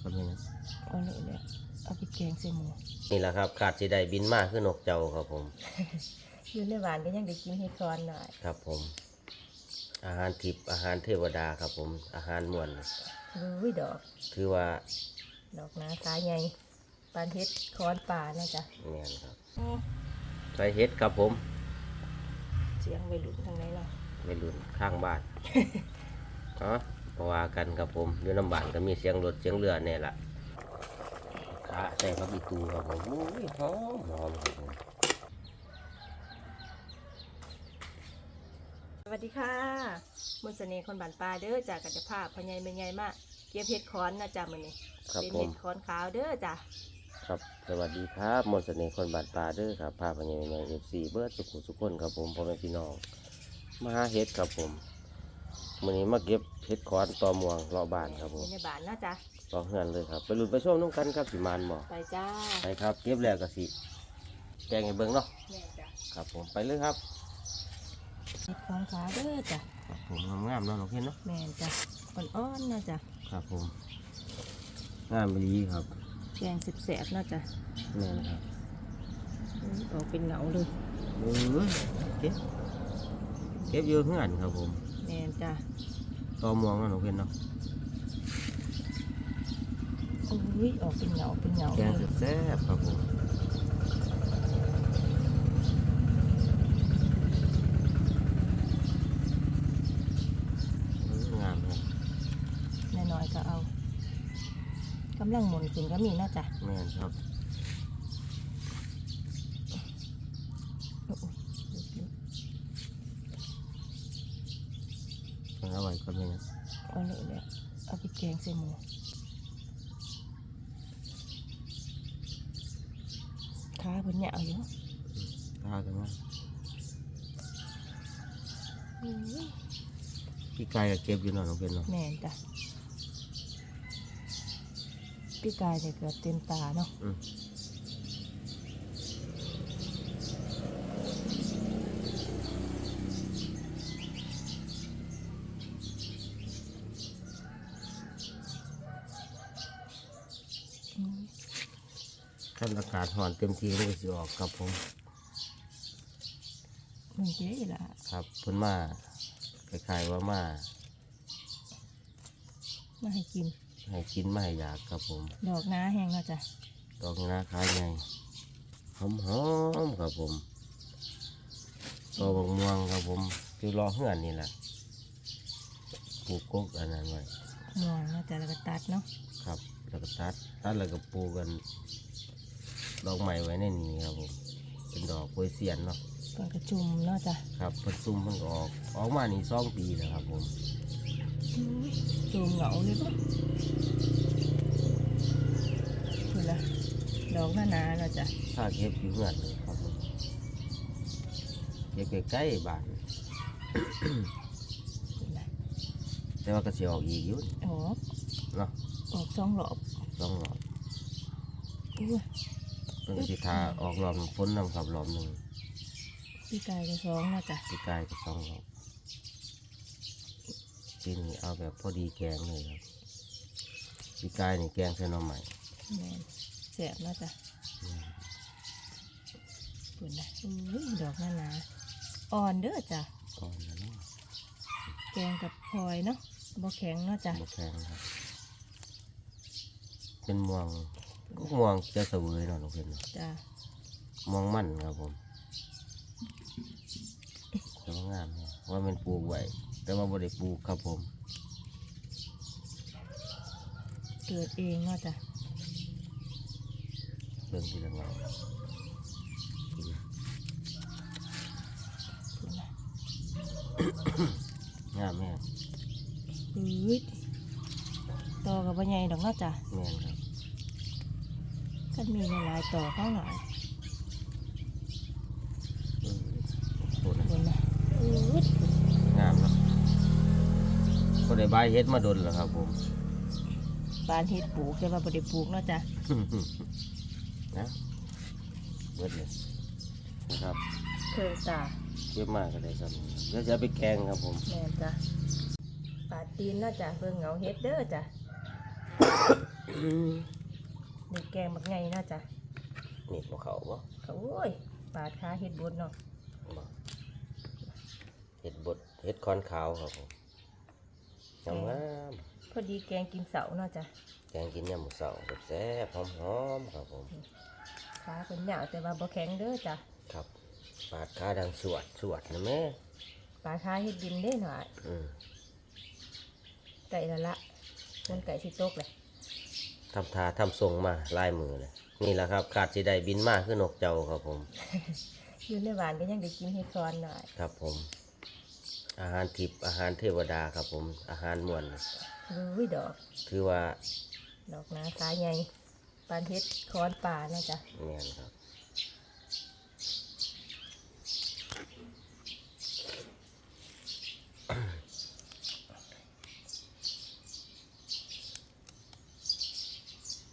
ก็ไม่นะเอาเลยเลยเอาไปแกงใส่หมูนี่แหละครับขาดสีได้บินมาคือนกเจ้าครับผม อยู่ในหวานก็ยังได้กินเห็ดก่อนหน่อยครับผม อาหารทิพย์อาหารเทวดาครับผม อาหารมวลอุ้ยดอก ถือว่าดอกนาสายใหญ่ปานเห็ดคอนป่านะจ๊ะเนียนครับใส่เฮ็ดครับผม เสียงวัยรุ่นทางไหนเนาะไม่รุนข้างบ้านเนาะเพ ราะว่ากันครับผมอยู่น้ำบ้านก็มีเสียงรถเสียงเรือเนี่ยแหละขาใส่พักอีตูครับผมอุ้ยหอมหอมครับผมสวัสดีค่ะมนต์เสน่ห์คนบ้านป่าเด้อจากกัจจภาพพญายเมยใหญ่มากเก็บเห็ดคอนนะจ๊ะมื้อนี้ครับเป็นผเห็ม ดคอนขาวเด้อจ้ะครับ สวัสดีครับมนต์เสน่ห์คนบาดปลาเด้อครับพาพญาเมืองเอฟซีเบิร์ดสุขุสุขคนครับผมพ่อแม่พี่น้องมาหาเฮ็ดครับผม มื้อนี้มาเก็บเฮ็ดคอนตอม่วงรอบบ้านครับผอมยู่ในบ้านนะจ๊ะรอเฮือนเลยครับไปลุ้นไปชมน้ำกันครับสิมานบ่ไปจ้าไปครับเก็บแล้วก็สิแกงให้เบิ่งเนาะแม่จ้ะครับผมไปเลยครับเห็ดคอนขาวเด้อจ้ะครับผมงามๆเนาะน้องเห็นเนาะแม่นจ้ะอ่อนๆนะจ๊ะครับผมงามดีครับแกงสิบแสบๆนะจ๊ะแม่นครับอุ้ยออกเป็นเหงาเลยเอ้ยเก็บเก็บอยู่เฮือนครับผมแม่นจ้ะตอม่วงเนาะน้องเห็นเนาะอุ้ยออกเป็นเหงาเป็นเหงาแกเลงยแซ่บๆครับผมงามครับแน่น้อยก็เอากำลังหมุนขึ้นก็มีนะจ๊ะแม่นครับ โอ้โห เอาไว้ก็ไม่นะเอาเลยเลยเอาไปแกงใส่หมูขาเพิ่นเหยาวอยู่ตากันว่าอุ้ยพี่กายก็เก็บอยู่เนาะน้องเป็นเนาะแม่นจ้ะพี่กายเนี่ยเกือบเต็มตาเนาะ อืมท่านอากาศห่อนเต็มทีเลยก็สิออกครับผมมึงเจ๊ละครับเพิ่นมาคล้ายๆว่ามามาให้กิน ให้กินมาให้อยากครับผม ดอกน้าแห้งเนาะจ้ะดอกนาคายไงหอมหอมๆครับผมตัวบกม่วงครับผมคือรอเฮือนนี่แหละปลูกกกอันนั้นไว้ม่วงเนาะจ้ะแล้วก็ตัดเนาะครับแล้วก็ตัดตัดแล้วก็ปลูกกัน ดอกใหม่ไว้ในนี้ครับผม เป็นดอกโปยเสียนเนาะก่อนกระจุมเนาะจ้ะครับเพิ่นซุ่มเพิ่นก็ออกออกมานี่สองปีแล้วครับผมจูมเหงาเลยปะเพื่อละดอกหน้าหนาเนาะจ้ะถ้าเก็บอยู่เฮือนเลยครับผมเก็บใกล้ๆบ้านเพิ่นละแต่ว่าก็สิออกอีกอยู่ออกเนาะออกสองรอบสองรอบอุ้ย เพิ่นก็สิทาออกรอบหนึ่งฝนนำครับรอบหนึ่งพี่กายก็สองเนาะจ้ะปีกายก็สองรอบปีนี้เอาแบบพอดีแกงเลยครับปีกายนี่แกงใส่หน่อใหม่แม่นแสบเนาะจ้ะเพื่อนละอุ้ยดอกหน้าหนาอ่อนเด้อจ้ะก่อนนะเนาะแกงกับพลอยเนาะบ่แข็งเนาะจ้ะบแข็งครับ เป็นม่วง ก็ม่วงจะเสวยเนาะน้องเพื่อนเนาะจ้ะม่วงมันครับผมแต่ว่างามเนี่ยว่ามันปลูกไว้แต่ว่าบ่ได้ปลูกครับผมเกิดเองเนาะจ้ะเรื่องที่ละงามเพื่อนละงามแม่อุ้ยต่อกับบ่ใหญ่ดอกเนาะจ้ะแม่นครับ ก็มีหลายๆต่อเข้าหน่อยเออโคตรเพื่อนละอุ้ยงามเนาะก็ได้ใบายเฮ็ดมาดนแล้วครับผมบ้านเฮ็ดปลูกแต่ว่าบ่ได้ปลูกเนาะจ้ะนะเบิดเลยนะครับเคยตาเก็บมาก็ได้ครับเดี๋ยวจะเอาไปแกงครับผมแม่นจ้ะปาดตีนเนาะจ้ะเบิ่งเหงาเฮ็ดเด้อจ้ะ เด็กแกงบักไงน่าจะนี่บ่เขาบ่เขาโอ้ยปาดขาเห็ดบดเนาะบ่เห็ดบดเห็ดคอนขาวครับผมงามงามพอดีแกงกินเสาเนาะจ้ะๆแกงกินยามมื้อเช้าแซ่บๆหอมๆครับผมขาเป็นหยาวแต่ว่าบ่แข็งเด้อจ้ะครับปาดขาดังสวดสวดนะแม่ปาดขาเห็ดดินได้หน่อยอืมไก่ละละมันไก่สิตกเลย ทำทาทำทรงมาลายมือเลยนี่แหละครับขาดสิได้บินมากขึ้นนกเจ้าครับผมอยู่ในหวานก็ยังได้กินเห็ดคอนหน่อยครับผม อาหารทิพย์อาหารเทวดาครับผม อาหารมวลอุ้ยดอกคือว่าดอกนาขาใหญ่ปานเห็ดคอนป่านะจ้ะเนียนครับ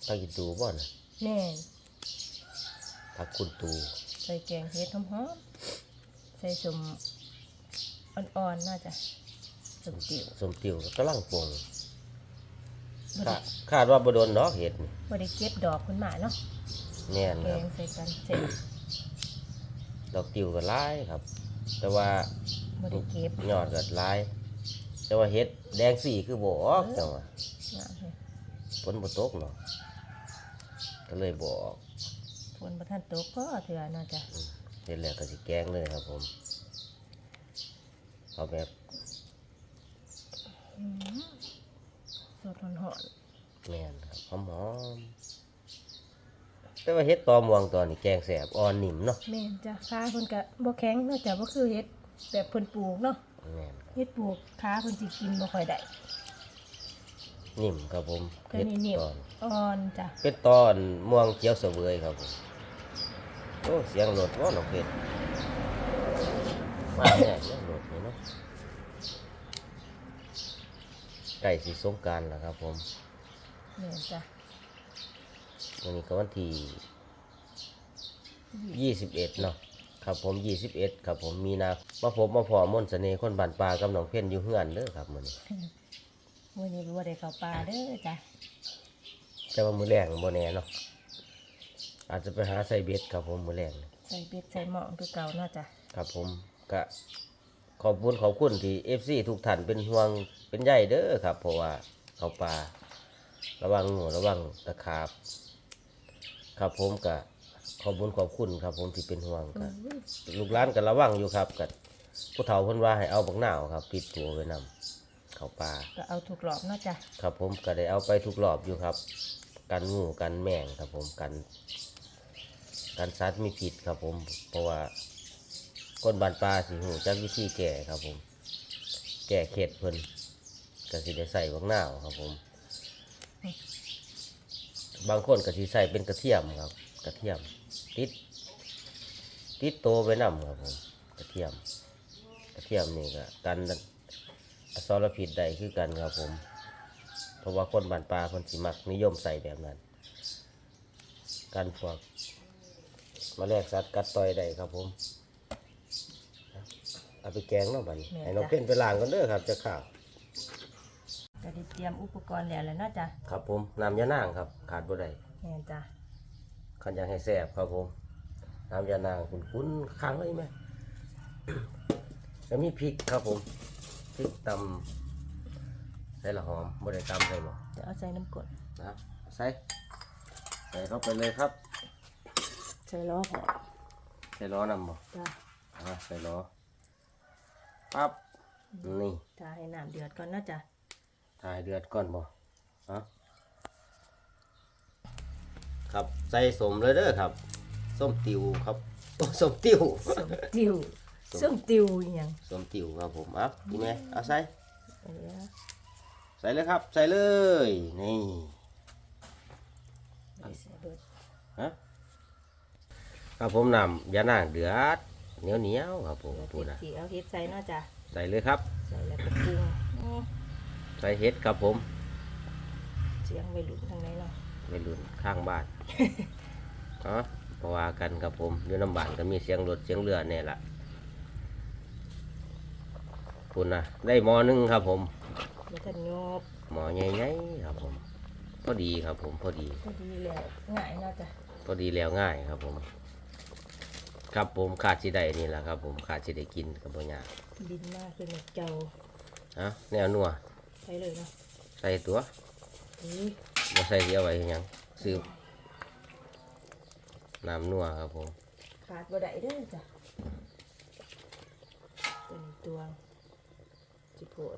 ถ้ากินตูบ่นะแน่ถ้าคุณตูใส่แกงเห็ดหอมๆใส่สมอ่อนๆน่าจะสมติ๋วสมติวก็กำลังปรุงบ่คาได้ดคาดว่าบโดนดอกเห็ดนี่บ่ได้เก็บดอกคุณหมาเนาะแน่นแกครับงใส่กันเสร็จดอกติวก็หลายครับ แต่ว่าบ่ได้เก็บยอดก็หลาย แต่ว่าเห็ดแดงสีคือบ่ออกจังหวะงามเลยฝนบ่ตกเนาะ ก็เลยบ่ออกฝนบ่ทันตกก็เถื่อน่าจะเห็ดแล้วก็สิแกงเลยครับผมเอาแบบอืมสดหอนแม่นครับหอมๆแต่ว่าเห็ดตอม่วงตอนนี้แกงแสบอ่อนนิ่มเนาะๆแม่นจ้ะขาเพิ่นก็บ่แข็งน่าจะบ่คือเฮ็ดแบบเพิ่นปลูกเนาะแม่นครับเฮ็ดปลูกขาเพิ่นสิกินบ่ค่อยได้ นิ่มครับผมก็เห็ดนิ่มตอนๆอ่อนจ้ะเป็นตอนม่วงเขียวเสวยครับผมโอ้เสียงรถว่าหนอกเห็ดมาเนี่ยเสียงรถนี่เนาะใกล้สิสงกรารแล้วครับผมแม่นจ้ะวันนี้ก็วันที่ยี่สิบเอ็ดเนาะครับผมยี่สิบเอ็ดครับผมมีนามาพบมาพอมนต์เสน่ห์คนบานปลากับน้องเพ่นอยู่เฮือนเด้อครับมื้อนี้ มื้อนี้บ่ได้เข้าป่าเด้อจ้ะแต่ว่ามื้อแรงบ่แน่เนาะอาจจะไปหาใส่เบ็ดครับผมมื้อแรงใส่เบ็ดใส่หม้องคือเก่าเนาะจ้ะครับผมก็ขอบคุณขอบคุณที่ FC ทุกท่านเป็นห่วงเป็นใยเด้อครับ เพราะว่าเขาปลาระวังงูระวังตะขาบ ครับผมก็ขอบคุณขอบคุณครับ ผมที่เป็นห่วงก็อุ้ยลูกหลานก็ระวังอยู่ครับกับผู้เฒ่าเพิ่นว่าให้เอาบักหนาวครับปิดตัวไว้นำ เขาปลาก็เอาถูกรอบเนาะจ้ะครับผมก็ได้เอาไปทุกรอบอยู่ครับ กันงูกันแมงครับผมกัน กันสัตว์มีพิษครับผม เพราะว่าคนบานปลาสิหูจักวิธีแก่ครับผม แก่เข็ดเพิ่นก็สิได้ใส่บักหนาวครับผม บางคนก็สิใส่เป็นกระเทียมครับ กระเทียม ติด ติดโตไปนำครับผม กระเทียม กระเทียมนี่ก็กัน อสรพิษได้คือกันครับผม เพราะว่าคนบ้านปลาคนสิมักนิยมใส่แบบนั้นกันพวกแมาแลกสัตว์กัดต่อยได้ครับผม เอาไปแกงเนาะบัดนให้น้องเพ่นไปล้างกันเด้อครับจะข้าวก็ได้เตรียมอุปกรณ์แล้วแหละเนาะจ้ะครับผมน้ำยานางครับ ขาดบ่ได้แม่นจ้ะขันอยากให้แซ่บครับผมน้ำยานางคุณคุ้นๆค้างไว้ไหม แล้วมีพริกครับผม พริกตำใส่ละหอมบ่ได้ตำใส่หรอกจะเอาใส่น้ำกรดนะใส่ใส่เข้าไปเลยครับ ใส่ล้อพอใส่ล้อนำบ่จ้ะอ่าใส่ล้อปั๊บนี่ถ้าให้น้ำเดือดก่อนเนาะจ้ะถ่ายเดือดก่อนบ่ฮะครับใส่สมเลยเด้อครับส้มติวครับโอ้ส้มติวส้มติว ส้มติวอหยังส้มติวครับผมเอะดีไหมเอาใส่เอาเดี๋ยวใส่เลยครับ ใส่เลย นี่ เอาใส่เบิดฮะครับผมนำยานางเดือดเหนียวเหนียวๆครับผมเอาพูดนะที่เอาเฮ็ดใส่เนาะจ้ะใส่เลยครับ ใส่แล้วก็ปรุงอื้อใส่เห็ดครับผมเสียงวัยรุ่นทางไหนเนาะไม่รุนข้างบ้านอ๋อเพราะว่ากันครับผมอยู่น้ำบ้านก็มีเสียงรถเสียงเรือเนี่ยแหละ คุณนะได้หมอหนึงครับ ผมแล้วก็โยบหมอใหญ่ๆครับ ผมพพอดีครับ ผมพอดี พอดีแล้วง่ายเนาะจ้ะพอดีแล้วง่ายครับผม ครับผมขาดสิได้นี่แหละครับ ผมขาดสิได้กินกับบ่ยากดินมากคือเจ้าเอะแนวนัวใช้เลยเนาะใส่ตัวอุ้ยบ่ใส่เดียวไว้เฮ็ดหยังซื้อน้ำนัวครับผม ขาดบ่ได้เด้อจ้ะตัวนี้ตวง จิโพด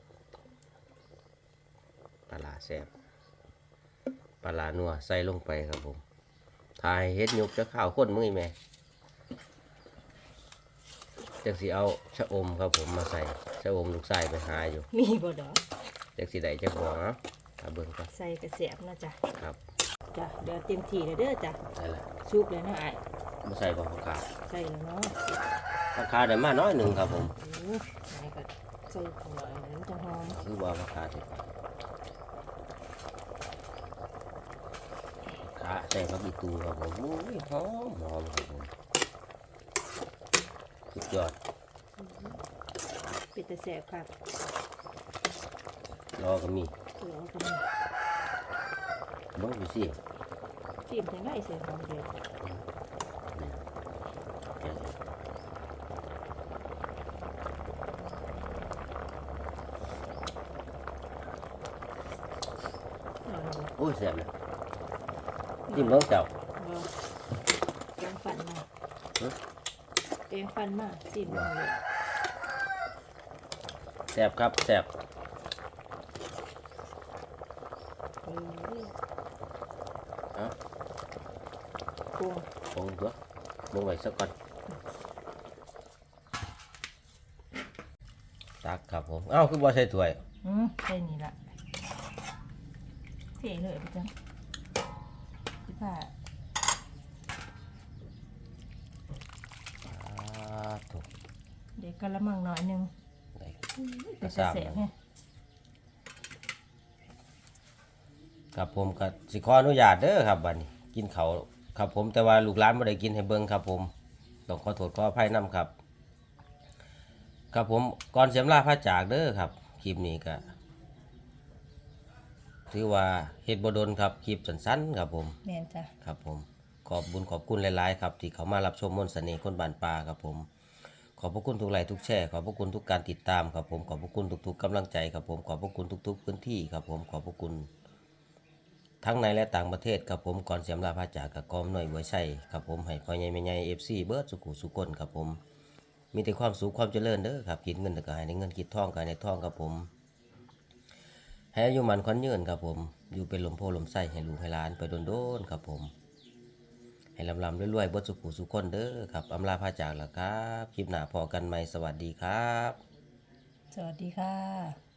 ปลาร้าแซ่บปลาร้านัวใส่ลงไปครับผมทายเฮ็ดยุบจะข้าวข้นมือแม่จักสิเอาชะอมครับผมมาใส่ชะอมลูกชายไปหาอยู่ มีบ่ดอกจักสิได้จักบ่เนาะถ้าเบิ่งก่อนใส่กระเสียบนะจ้ะครับจ้ะเดี๋ยวเต็มที่เลยเด้อจ้ะได้ละชุบเลยนะไอ้ายบ่ใส่บ่ผักกาดใส่แล้วเนาะผักกาดได้มาน้อยหนึงครับผมโอ้ไอ้ก็ใส่ของหน่อยมันจะหอมคือว่าผักกาดสิขาใส่ผักอีตูครับผมอุ้ยหอมหอมครับผมสุดยอดเป็นแต่แสบครับรอก็มีตัวเอากันเบิ่งดูสิชิมจังได้เสียหอมเดียว เดี๋ยวสิ เอาละบ่อุ้ยแซ่บเลยจิ้มเบิ่งเจ้าบ่แกงฟันมาฮะแกงฟันมาชิมมาเลยแซ่บครับแซ่บเออเอ้าปรุงคงตัวเบิ่งไว้สักก่อนตักครับผม เอ้า คือบ่ใส่ถ้วย อืมใช่นี่ละ เทเลยไปจังพี่ผ้าอ่าถูกเด็กกระมังหน่อยหนึงได้เป็นแต่แสบไงครับผมก็สิขออนุญาตเด้อครับบัดนี้ กินเขาวครับผมแต่ว่าลูกหลานบ่ได้กินให้เบิ่งครับผมต้องขอโทษขออภัยนํครับ ครับผมก่อนเสียมลาพระจากเด้อครับคลิปนี้ก็ ถือว่าเฮ็ดบ่ดนครับคลิปสั้นๆครับผมแม่นจ้ะครับผมขอบบุญขอบคุณหลายๆครับที่เขามารับชมมนต์เสน่ห์คนบานปลาครับผม ขอบพระคุณทุกไลค์ทุกแชร์ขอบพระคุณทุกการติดตามครับผมขอบพระคุณทุกๆกำลังใจครับผมขอบพระคุณทุก ๆ พื้นที่ครับผมขอบพระคุณ ทั้งในและต่างประเทศครับผมก่อนเสียมลาพระจากกับกอมหน่อยไว้ใช่ครับผมให้พ่อใหญ่แม่ใหญ่เอฟซีเบิร์ดสุขุสุกนครับผม มีแต่ความสุขความเจริญเด้อครับคิดเงินก็ให้ได้เงินคิดทองก็ให้ได้ทองครับผม ให้อายุมันขวัญยืนครับผม อยู่เป็นลมโพลมไส้ให้ลูกให้หลานไปโดนๆครับผม ให้ลำลำรวยๆบดสุขุสุขคนเด้อครับอำลาพาจากแล้วครับ คลิปหน้าพอกันไหมสวัสดีครับ สวัสดีค่ะ